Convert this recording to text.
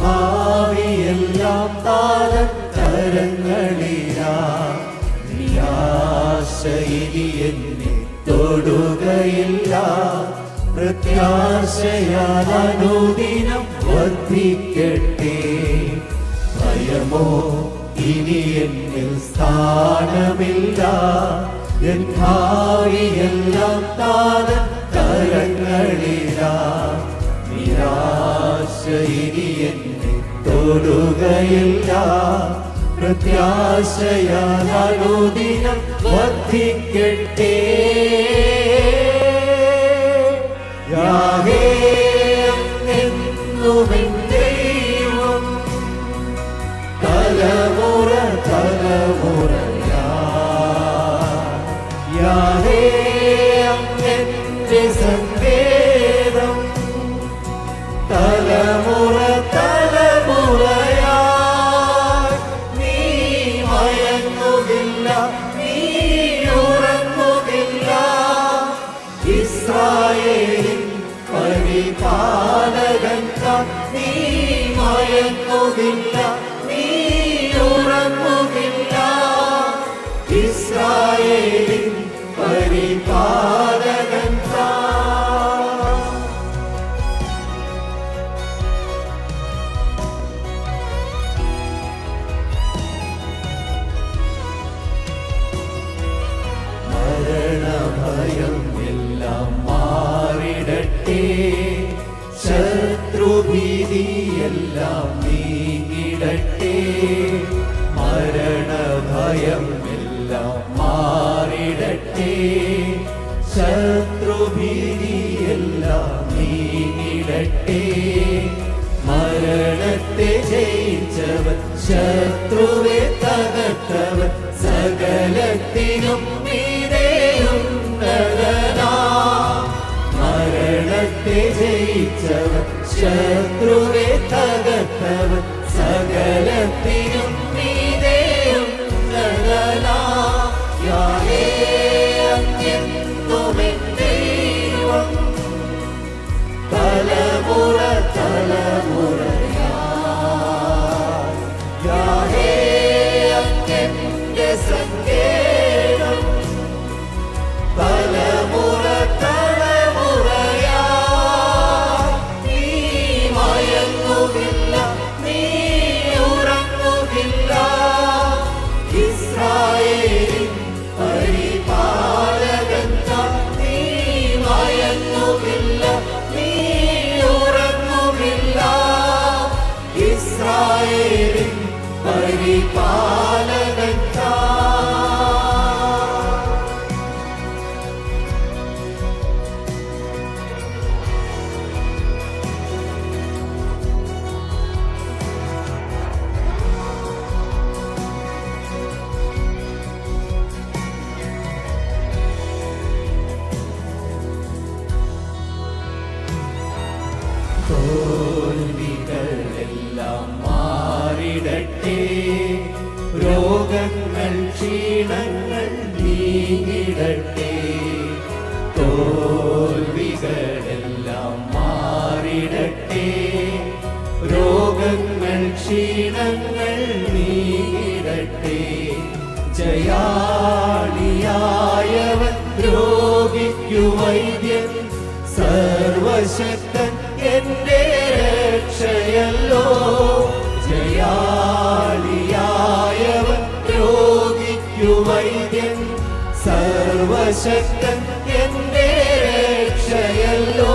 ഭാവിയെല്ലാം താര കരങ്ങളിലാ നിരാശ ഇനി എന്നെ തൊടുകയില്ല. പ്രത്യാശയാനുദിനം വർദ്ധിക്കട്ടെ. ഭയമോ ഇനി എന്നിൽ സ്ഥാനമില്ല. എൻ ഭാവിയെല്ലാം താര ഇനി എന്നെ തൊടുകയില്ല. പ്രത്യാശയാൽ ദിനം വർദ്ധിക്കട്ടെ. ഇസ്രായേലിൻ മാറിടട്ടെ ശത്രുഭീതിയെല്ലാം നീങ്ങിടട്ടെ. മരണഭയം എല്ലാം മാറിടട്ടെ. ശത്രുഭീതിയെല്ലാം നീങ്ങിടട്ടെ. മരണത്തെ ജയിച്ചവൻ ശത്രുവെ. ജയിച്ചവൻ മയങ്ങുകില്ല നീ ഉറങ്ങുകില്ല ഇസ്രായേലിൻ പരിപാലകൻ നീ നീ തോൽവികളെല്ലാം രോഗങ്ങൾ ക്ഷീണങ്ങൾ രോഗങ്ങൾ ക്ഷീണങ്ങൾ ജയാളിയായവൻ രോഗിക്കു വൈദ്യൻ സർവശക്തൻ എന്റെ രക്ഷയല്ലോ. ജയാളിയായവൻ രോഗിക്കു വൈദ്യൻ എന്റെ രക്ഷയല്ലോ.